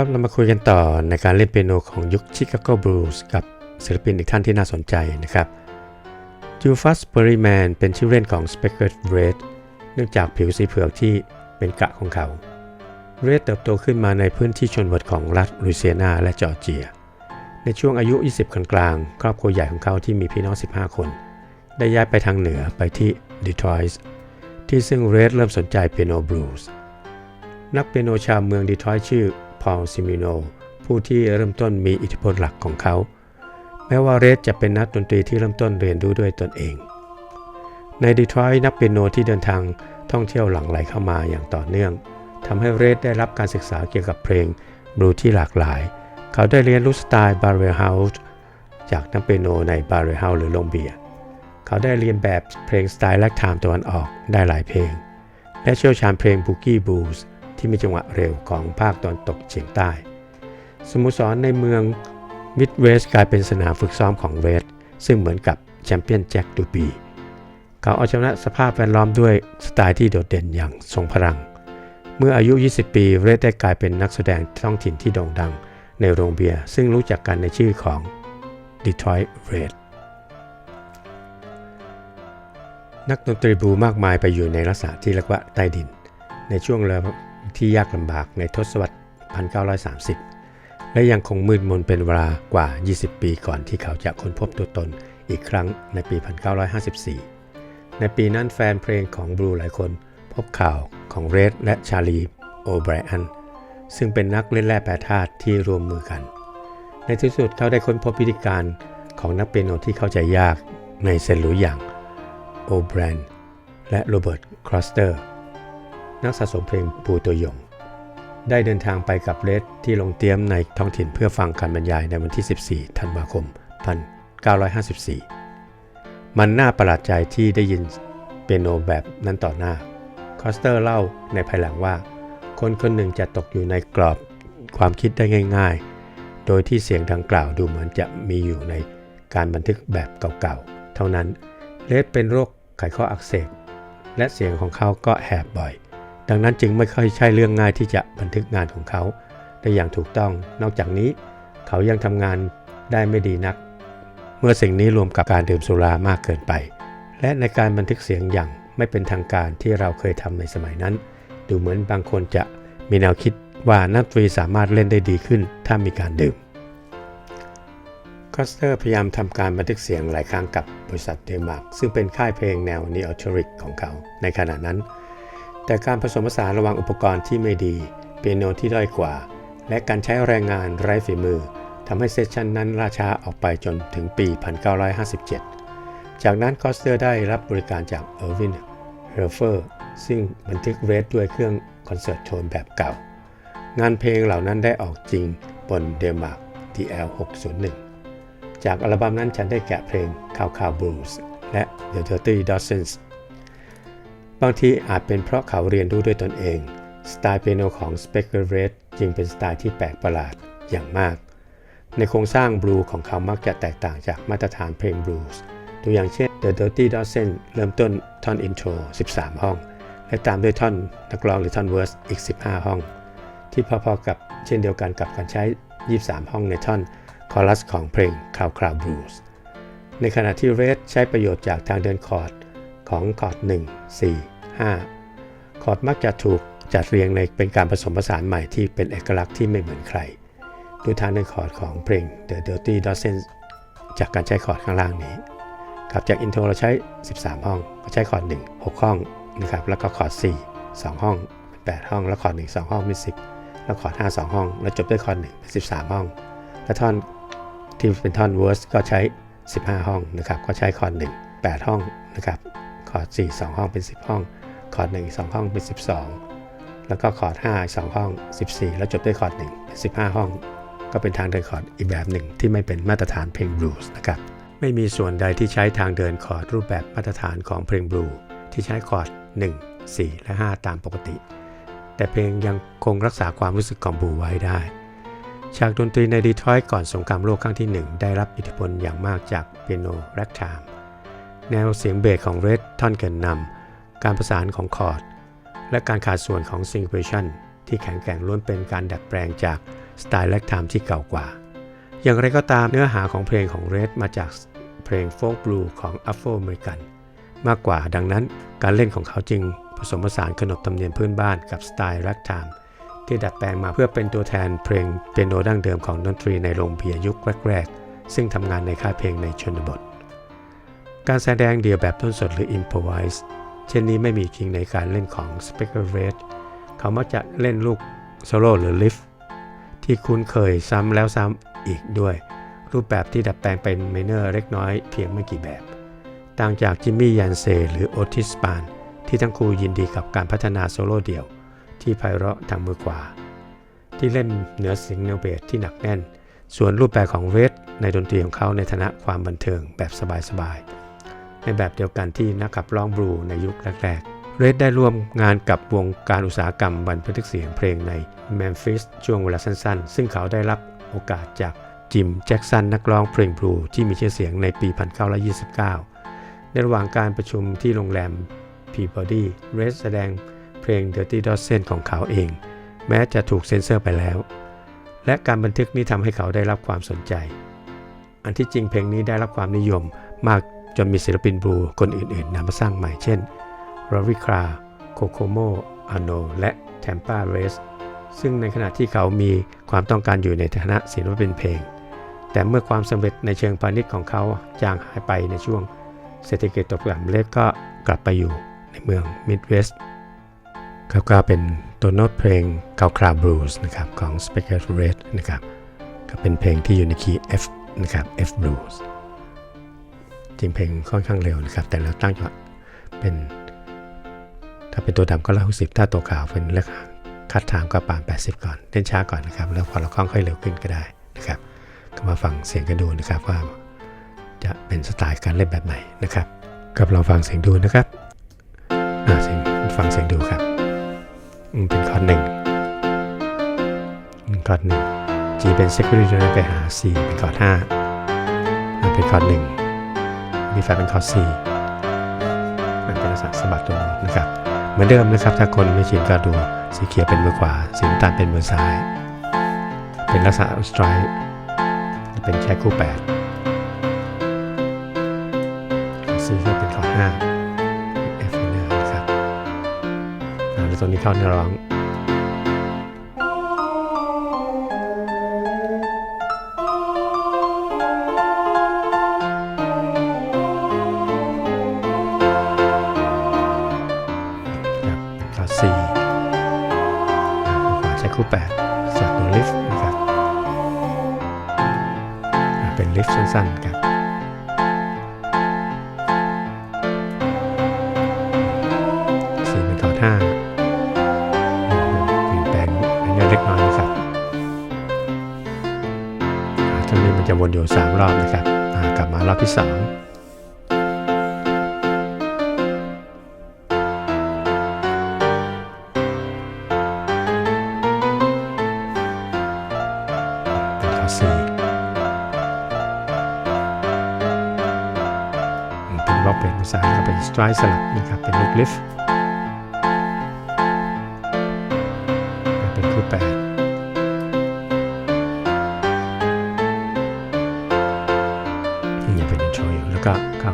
ครับ เรามาคุยกันต่อในการเล่นเปียโนของยุคชิคาโกบลูส์กับศิลปินอีกท่านที่น่าสนใจนะครับจูฟัสเบอรีแมนเป็นชื่อเล่นของ Speckled Red เนื่องจากผิวสีเผือกที่เป็นกะของเขา เรดเติบโตขึ้นมาในพื้นที่ชนบทของรัฐลุยเซียนาและจอร์เจีย ในช่วงอายุ 20 กลางๆ ครอบครัวใหญ่ของเขาที่มีพี่น้อง 15 คน ได้ย้ายไปทางเหนือไปที่ดีทรอยต์ที่ซึ่งเรดเริ่มสนใจเปียโนบลูส์นักเปียโนชาวเมืองดีทรอยต์ชื่อ อลซิมิโน ผู้ที่เริ่มต้นมีอิทธิพลหลักของเขา แม้ว่าเรดจะเป็นนักดนตรีที่เริ่มต้นเรียนรู้ด้วยตนเอง ในดีทรอยต์นักเปียโนที่เดินทางท่องเที่ยวหลั่งไหลเข้ามาอย่างต่อเนื่องทำให้เรดได้รับการศึกษาเกี่ยวกับเพลงบลูที่หลากหลาย เขาได้เรียนรู้สไตล์บาร์เรลเฮาส์จากนักเปียโนในบาร์เรลเฮาส์หรือโลงเบีย เขาได้เรียนแบบเพลงสไตล์แลกไทม์ตะวันออกได้หลายเพลง และเชี่ยวชาญเพลงบุกี้บูส ที่มีจังหวะเร็วของภาคตอนตกเฉียงใต้ สโมสรในเมืองมิดเวสกลายเป็นสนามฝึกซ้อมของเรดซึ่งเหมือนกับแชมเปี้ยนแจ็คดูบีเขาเอาชนะสภาพแวดล้อมด้วยสไตล์ที่โดดเด่นอย่างทรงพลัง เมื่ออายุ 20 ปีเรดได้กลายเป็นนักแสดงท้องถิ่นที่โด่งดังในโรงเบียร์ซึ่งรู้จักกันในชื่อของ Detroit Red นักดนตรีบลูมากมายไปอยู่ในลักษณะที่เรียกว่าใต้ดิน ในช่วงเวลา ที่ยากลำบากในทศวรรษ 1930 และยังคงมืดมนเป็นเวลากว่า 20 ปีก่อนที่เขาจะค้นพบตัวตนอีกครั้งในปี 1954 ในปีนั้นแฟนเพลงของบลูหลายคนพบข่าวของเรดและชาลีโอไบรอันซึ่งเป็นนักเล่นแร่แปรธาตุที่รวมมือกัน ในที่สุดเขาได้ค้นพบพิธีการของนักเปียโนที่เข้าใจยากในเซนหลุยอย่างโอแบรนและโรเบิร์ตครอสเตอร์ นักสะสมเพลงปูตัวยง ได้เดินทางไปกับเรดที่ลงเตรียมในท้องถิ่นเพื่อฟังการบรรยายในวันที่ 14 ธันวาคม 1954 มันน่าประหลาดใจที่ได้ยินเปียโนแบบนั้นต่อหน้า คอสเตอร์เล่าในภายหลังว่า คนคนหนึ่งจะตกอยู่ในกรอบความคิดได้ง่าย ๆ โดยที่เสียงดังกล่าวดูเหมือนจะมีอยู่ในการบันทึกแบบเก่าๆ เท่านั้น เลดเป็นโรคไขข้ออักเสบ และเสียงของเขาก็แหบบ่อย ดังนั้นจึงไม่ค่อยใช่เรื่องง่ายที่จะบันทึกงานของเขาได้อย่างถูกต้อง นอกจากนี้เขายังทำงานได้ไม่ดีนัก เมื่อสิ่งนี้รวมกับการดื่มสุรามากเกินไป และในการบันทึกเสียงอย่างไม่เป็นทางการที่เราเคยทำในสมัยนั้น ดูเหมือนบางคนจะมีแนวคิดว่านักดนตรีสามารถเล่นได้ดีขึ้น ถ้ามีการดื่มคอสเตอร์พยายามทำการบันทึกเสียงหลายครั้งกับบริษัทเดนมาร์กซึ่งเป็นค่ายเพลงแนวนีออทริกของเขา ในขณะนั้น แต่การผสมผสานระหว่างอุปกรณ์ที่ไม่ดี เปียโนที่ด้อยกว่า และการใช้แรงงานไร้ฝีมือทำให้เซสชันนั้นล่าช้าออกไปจนถึงปี 1957 จากนั้นคอสเตอร์ได้รับบริการจากเออร์วินเรเฟอร์ซึ่งบันทึกเรดด้วยเครื่องคอนเสิร์ตโทนแบบเก่า งานเพลงเหล่านั้นได้ออกจริงบนเดมาร์ก DL 601 จากอัลบั้มนั้นฉันได้แกะเพลง Cow Cow Blues และ The Dirty Dozens บางทีอาจเป็นเพราะเขาเรียนรู้ด้วยตนเอง สไตล์เปียโนของ s p e c k e Red จึงเป็นสไตล์ที่แปลกประหลาดอย่างมาก ในโครงสร้างบลูของเขามักจะแตกต่างจากมาตรฐานเพลงบลูส์ตัวอย่างเช่น The Dirty Dozen เริ่มต้นท่อนอินโทร 13 ห้อง และตามด้วยท่อนนักร้องหรือท่อนเวิร์สอีก 15 ห้อง ที่พอๆกับเช่นเดียวกันกับการใช้ 23 ห้องในท่อนคอรัสของเพลง Cloud Cloud Blues ในขณะที่เรดใช้ประโยชน์จากทางเดินคอร์ด ของคอร์ด1 4 5 คอร์ดมักจะถูกจัดเรียงในเป็นการผสมผสานใหม่ที่เป็นเอกลักษณ์ที่ไม่เหมือนใครด้วยทางเดินคอร์ดของเพลง The Dirty Dozen จากการใช้คอร์ดข้างล่างนี้ครับจากอินโทรเราใช้ 13 ห้องก็ใช้คอร์ด1 6 ห้องนะครับแล้วก็คอร์ด4 2 ห้อง8ห้อง แล้วคอร์ด1 2 ห้องเป็น10 แล้วคอร์ด5 2 ห้อง แล้วจบด้วยคอร์ด1เป็น13 ห้อง และท่อนที่เป็นท่อนเวอร์สก็ใช้ 15 ห้องนะครับก็ใช้คอร์ด1 8 ห้องนะครับ คอร์ด4 2 ห้องเป็น 10 ห้อง คอร์ด1 2ห้องเป็น 12 แล้วก็คอร์ด5 2ห้อง 14 แล้วจบด้วยคอร์ด1เป็น 15 ห้อง ก็เป็นทางเดินคอร์ดอีกแบบหนึ่งที่ไม่เป็นมาตรฐานเพลงบลูส์นะครับไม่มีส่วนใดที่ใช้ทางเดินคอร์ดรูปแบบมาตรฐานของเพลงบลูที่ใช้คอร์ด 1 4 และ 5 ตามปกติ แต่เพลงยังคงรักษาความรู้สึกของบลูไว้ได้ฉากดนตรีในดีทรอยต์ก่อนสงครามโลกครั้งที่ 1 ได้รับอิทธิพลอย่างมากจากเปียโนแร็กไทม์ แนวเสียงเบสของเรดท่อนเกินนำการประสานของคอร์ด และการขาดส่วนของซิงเกิลชันที่แข็งแกร่งล้วนเป็นการดัดแปลงจากสไตล์แลกไทม์ที่เก่ากว่า อย่างไรก็ตามเนื้อหาของเพลงของเรดมาจากเพลงโฟล์กบลูของอัฟโ o อเมริกันมากกว่าดังนั้นการเล่นของเขาจึงผสมผสานขนบธรรมเนียมพื้นบ้านกับสไตล์แลกไทม์ที่ดัดแปลงมาเพื่อเป็นตัวแทนเพลงเปียโนดั้งเดิมของดนตรีในโรงเบียร์ยุคแรกๆ ซึ่งทำงานในค่ายเพลงในชนบท การแสดงเดี่ยวแบบต้นสดหรือ improvise เช่นนี้ไม่มีจริงในการเล่นของ Speaker Red เขามักจะเล่นลูกโซโล่หรือลิฟที่คุ้นเคยซ้ำแล้วซ้ำอีกด้วย รูปแบบที่ดัดแปลงเป็นเมเนอร์เล็กน้อยเพียงไม่กี่แบบ ต่างจากจิมมี่ยันเซหรือโอทิสปานที่ทั้งคู่ยินดีกับการพัฒนาโซโล่เดี่ยว ที่ไพเราะทางมือขวา ที่เล่นเหนือสียงแนเบสที่หนักแน่น ส่วนรูปแบบของเรดในดนตรีของเขาในฐานะความบันเทิงแบบสบายๆ ในแบบเดียวกันที่นักขับร้องบลูในยุคแรกๆ เรดได้ร่วมงานกับวงการอุตสาหกรรมบันทึกเสียงเพลงในแมมฟิสช่วงเวลาสั้นๆ ซึ่งเขาได้รับโอกาสจากจิมแจ็กสันนักร้องเพลงบลูที่มีชื่อเสียงในปี 1929 ในระหว่างการประชุมที่โรงแรม Peabody เรดแสดงเพลง Dirty Dozen ของเขาเอง แม้จะถูกเซ็นเซอร์ไปแล้ว และการบันทึกนี้ทำให้เขาได้รับความสนใจ อันที่จริงเพลงนี้ได้รับความนิยมมาก จนมีศิลปินบลูคนอื่นๆนำมาสร้างใหม่เช่น r o r i c r a c o c o m o a n o และ Tampa r a c e ซึ่งในขณะที่เขามีความต้องการอยู่ในฐานะศิลปินเพลง แต่เมื่อความสำเร็จในเชิงพาณิชย์ของเขาจางหายไปในช่วง เศรษฐกิจตกต่ำเล็กก็กลับไปอยู่ในเมืองมิดเวสต์ครับก็เป็นตัวโน้ตเพลงคาวคราบลูส์นะครับของ s p e c t r Red นะครับก็เป็นเพลงที่อยู่ในคีย์ F นะครับ F blues จริงเพลงค่อนข้างเร็วนะครับ แต่เราตั้งจังหวะเป็น ถ้าเป็นตัวดำก็ร้อยหกสิบถ้าตัวขาวเป็นเลขคัดทางก็ปาน80ก่อนเล่นช้าก่อนนะครับ แล้วพอเราคล่องค่อยเร็วขึ้นก็ได้นะครับ ก็มาฟังเสียงกันดูนะครับว่า จะเป็นสไตล์การเล่นแบบไหนนะครับกับเราฟังเสียงดูนะครับอ่าเสียงฟังเสียงดูครับเป็นคอร์ดหนึ่งคอร์ดหนึ่ง G เป็น secondary ไปหา C เป็นคอร์ดห้าอ่าเป็นคอร์ดหนึ่ง มีแฟเป็นคอร์ด C มันเป็นลักษณะสะบัดตัวโน้ตนะครับ เหมือนเดิมนะครับ ถ้าคนไม่ชินก็ดูสีเขียวเป็นมือขวา สีน้ำตาลเป็นมือซ้าย เป็นลักษณะสไตร์เป็นแค่คู่8 C ก็เป็นคอร์ด5 F minor นะครับแล้วตัวนี้เข้าเนื้อร้อง คู่ 8 จากตัวลิฟต์นะครับเป็นลิฟต์สั้นๆครับสี่เป็นต่อท่าเปลี่ยนแปลงเป็นงาเล็กน้อยนะครับทั้งนี้มันจะวนอยู่ 3 รอบนะครับกลับมารอบที่ 3 ซ้ายสลับนะครับเป็นลูกลิฟต์เป็นคู่แปดยังเป็นอินโทรอยู่แล้วก็เข้า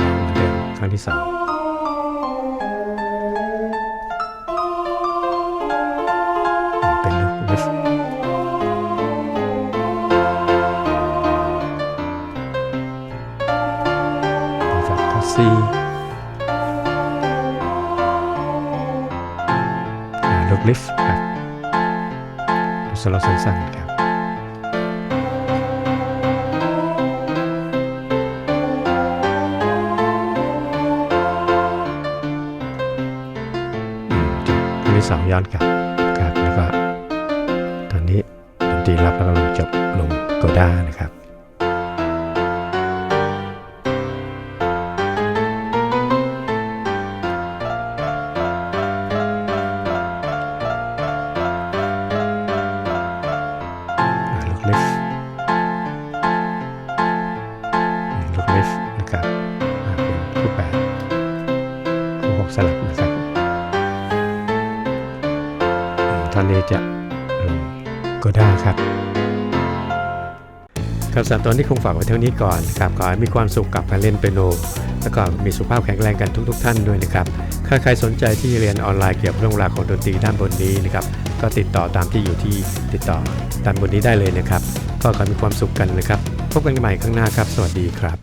ร้องเหมือนเดิมครั้งที่สอง สโละสั้นๆครับอืมจบอันที่สองย้อนกลับครับ นะครับอืมท่อนนี้จะลงก็ได้ครับครับสำหรับตอนนี้คงฝากไว้เท่านี้ก่อนครับขอให้มีความสุขกับการเล่นเปียโน แล้วก็มีสุขภาพแข็งแรงกันทุกๆทท่านด้วยนะครับถ้าใครสนใจที่เรียนออนไลน์เกี่ยวกับเรื่องราวของดนตรีด้านบนนี้นะครับก็ติดต่อตามที่อยู่ที่ติดต่อด้านบนนี้ได้เลยนะครับ ก็ขอให้มีความสุขกันนะครับ พบกันใหม่ข้างหน้าครับ สวัสดีครับ